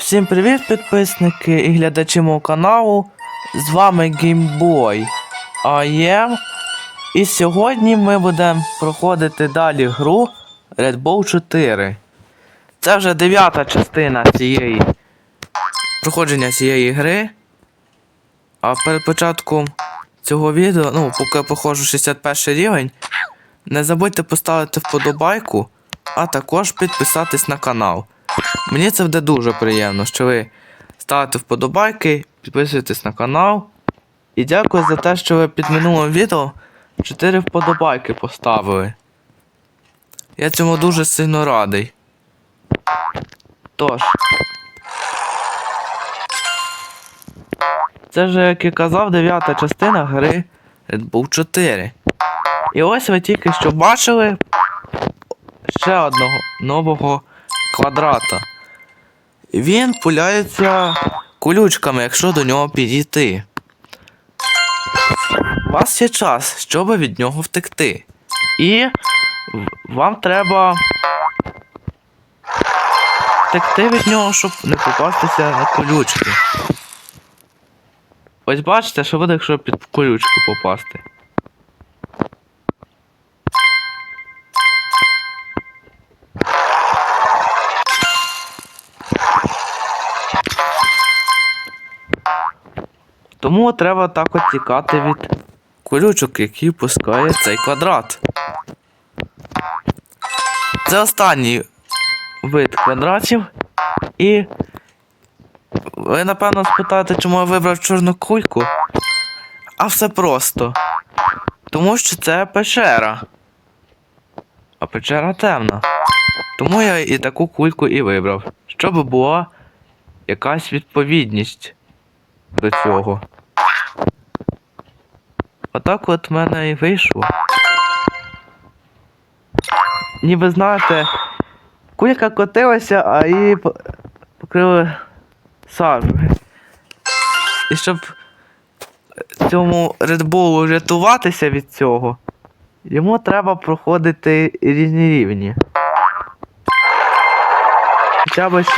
Всім привіт, підписники і глядачі мого каналу. З вами GameBoy AM. І сьогодні ми будемо проходити далі гру Red Bull 4. Це вже дев'ята частина цієї проходження цієї гри. А перед початком цього відео, ну, поки я проходжу 61 рівень, не забудьте поставити вподобайку, а також підписатись на канал. Мені це буде дуже приємно, що ви ставите вподобайки, підписуєтесь на канал. І дякую за те, що ви під минулим відео 4 вподобайки поставили. Я цьому дуже сильно радий. Тож. Це вже, як і казав, дев'ята частина гри Red Bull 4. І ось ви тільки що бачили ще одного нового квадрата. Він пуляється колючками, якщо до нього підійти. У вас є час, щоб від нього втекти. І вам треба втекти від нього, щоб не попастися на колючки. Ось бачите, що буде, якщо під колючку попасти. Тому треба так от тікати від колючок, які пускає цей квадрат. Це останній вид квадратів. І ви напевно спитаєте, чому я вибрав чорну кульку. А все просто. Тому що це печера. А печера темна. Тому я і таку кульку і вибрав. Щоб була якась відповідність до цього. Отак от в мене і вийшло. Ніби знаєте, кулька котилася, а її по- покрили сажею. І щоб цьому Red Bull рятуватися від цього, йому треба проходити різні рівні. Хоча б 6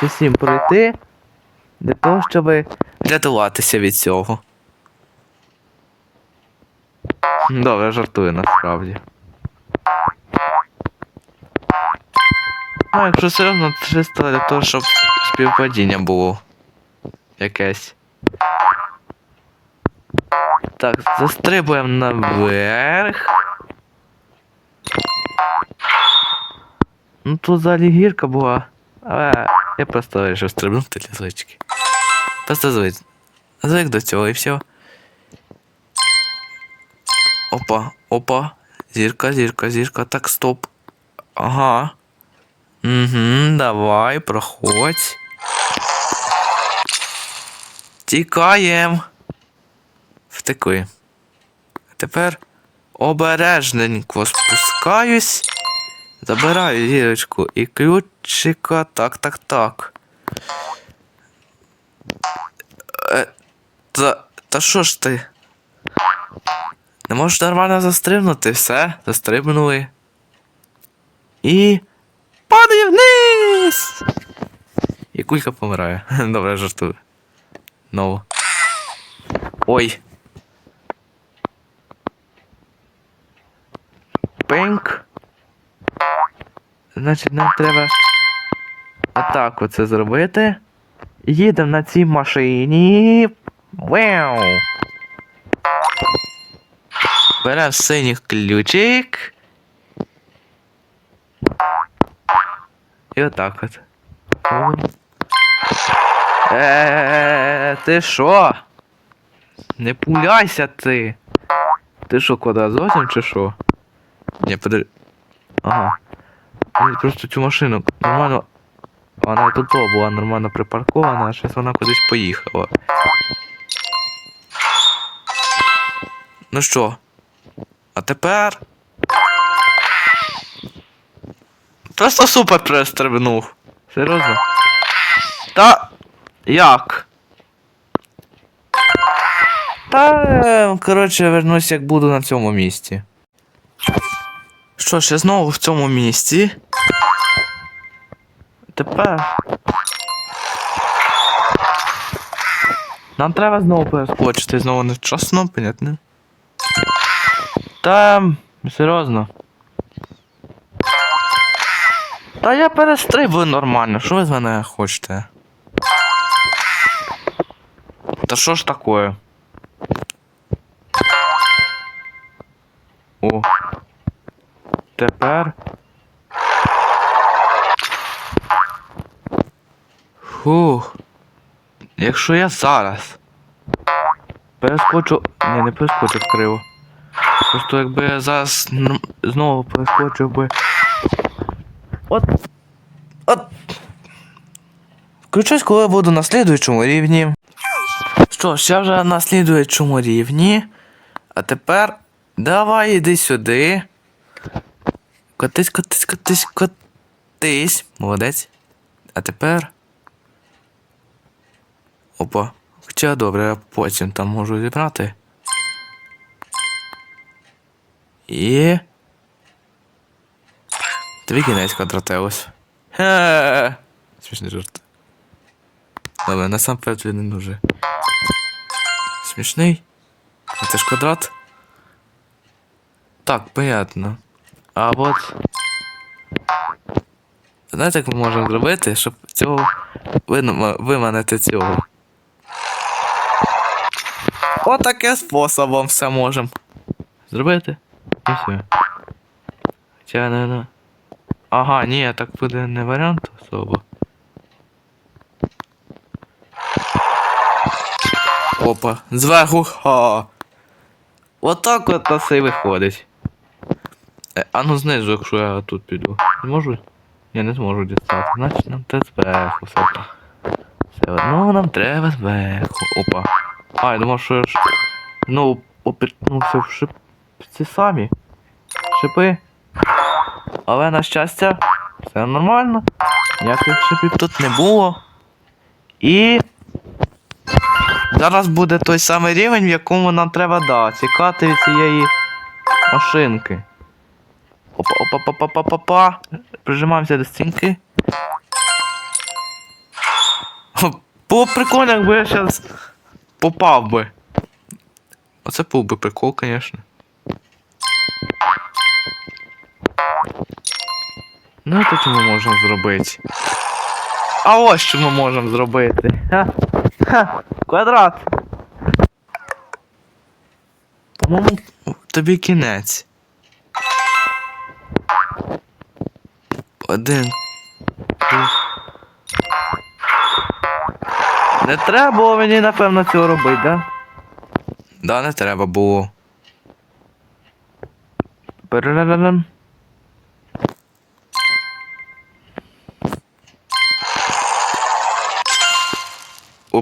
чи 7 пройти для того, щоб рятуватися від цього. Добре, жартую насправді. Ну, якщо серйозно, 300 для того, щоб співпадіння було якесь. Так, застрибуємо наверх. Ну тут взагалі гірка була. Але я просто вирішив стрибнути звички. Просто звик. Звик до цього і все. Опа, опа. Зірка, зірка, зірка. Так, стоп. Ага. Угу, давай, проходь. Тікаєм. Втекли. Тепер обережненько спускаюсь. Забираю зірочку і ключика. Так, так, так. Е, та, та що ж ти? Не можеш нормально застрибнути, все, застрибнули. І. Падає вниз! І кулька помирає. Добре, жартую. Ново. Ой. Пенк. Значить, нам треба отак оце зробити. Їдемо на цій машині. Вау! Беремо синій ключик. І отак от. Е, ти що? Не пуляйся ти. Ти що, квадрат зовсім чи що? Ні, подожди. Ага. Ні, Просто цю машину нормально. Вона тут була нормально припаркована, а зараз вона кудись поїхала. Ну що? А тепер. Просто супер перестрибнув. Серйозно? Та. Як? Та. Коротше, вернусь, як буду на цьому місці. Що ж, я знову в цьому місці. Тепер Нам треба знову перескочити, знову не часно, понятно? Та серйозно. Та я перестрибую нормально, що ви з мене хочете? Та що ж такое? О. Тепер. Фух. Якщо я зараз перескочу. Ні, не перескочу криво. Просто якби я зараз знову перескочив би. От. От. Включусь, коли я буду на слідуючому рівні. Що ж, я вже на слідуючому рівні. А тепер давай іди сюди. Котись, котись, котись, котись. Молодець. А тепер. Опа. Хоча добре, я потім там можу зібрати. І. Тобі кінець квадратеус. Хе. Смішний жарт. Добре, насамперед він не дуже. Смішний. А це ж квадрат. Так, понятно. А от. Знаєте, як ми можемо зробити, щоб цього виманити цього? Отаке способом все можемо. Зробити? І все. Хоча не. Ага, ні, так буде не варіант особо. Опа, зверху. Ха. Отак от нас і виходить. Е, а ну знизу, якщо я тут піду. Зможу? Я не зможу дістати. Значить нам треба зверху все. Все одно нам треба зверху. Опа. А, я думав, що я ж. Ну, опітнувся в шипці самі. Шипи. Але на щастя, все нормально. Ніяких шипів тут не було. І. Зараз буде той самий рівень, в якому нам треба да, тікати від цієї машинки. Опа, опа, па, па, па, па, па. Прижимаємося до стінки. Було прикольно, якби я зараз попав би. Оце був би прикол, звісно. Ну, то що ми можемо зробити? А ось що ми можемо зробити. Ха. Ха. Квадрат. По-моєму, тобі кінець. Один. Не треба було мені, напевно, цього робити, да? Да, не треба було. Перелелелем.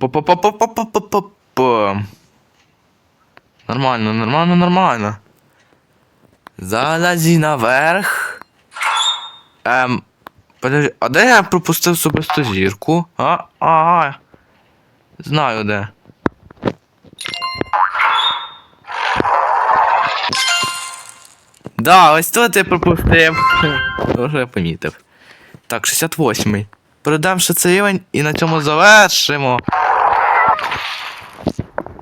Опа-па-па-па-па-па-па-па. Нормально, нормально, нормально. Залазі наверх. Ем. Подожди, а де я пропустив особисту зірку? А? Ага. Знаю де. Да, ось тут я пропустив. Вже помітив. Так, 68-й. Передам ще цей рівень і на цьому завершимо.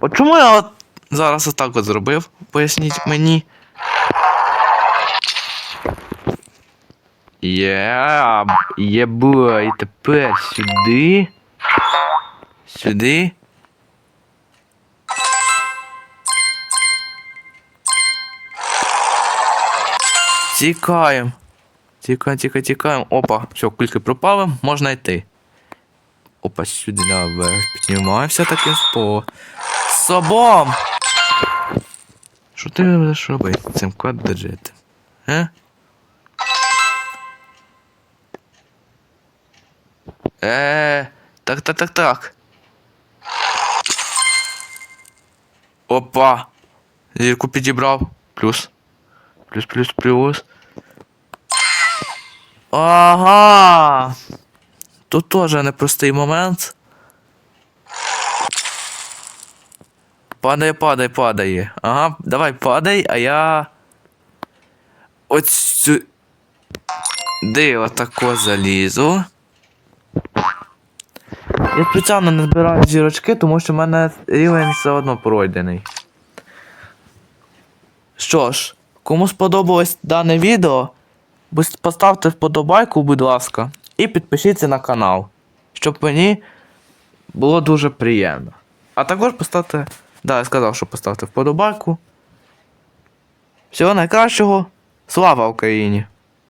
От чому я от зараз отак от зробив? Поясніть мені. Є, є бой, тепер сюди. Сюди. Тікаємо. Тікаємо, тікаємо, тікаємо. Опа, все, кульки пропали, можна йти. Опа, сюди наверх піднімаємося таким способом. Що ти будеш робити цим квадроджетом? Е? Е, так, так, так, так. Опа. Зірку підібрав. Плюс. Плюс, плюс, плюс. Ага. Тут теж непростий момент. Падає, падає, падає. Ага, давай падай, а я. Ось сюди отако залізу. Я спеціально не збираю зірочки, тому що в мене рівень все одно пройдений. Що ж, кому сподобалось дане відео, поставте вподобайку, будь ласка, і підпишіться на канал, щоб мені було дуже приємно. А також поставте. Да, я сказав, що поставте вподобайку. Всього найкращого. Слава Україні!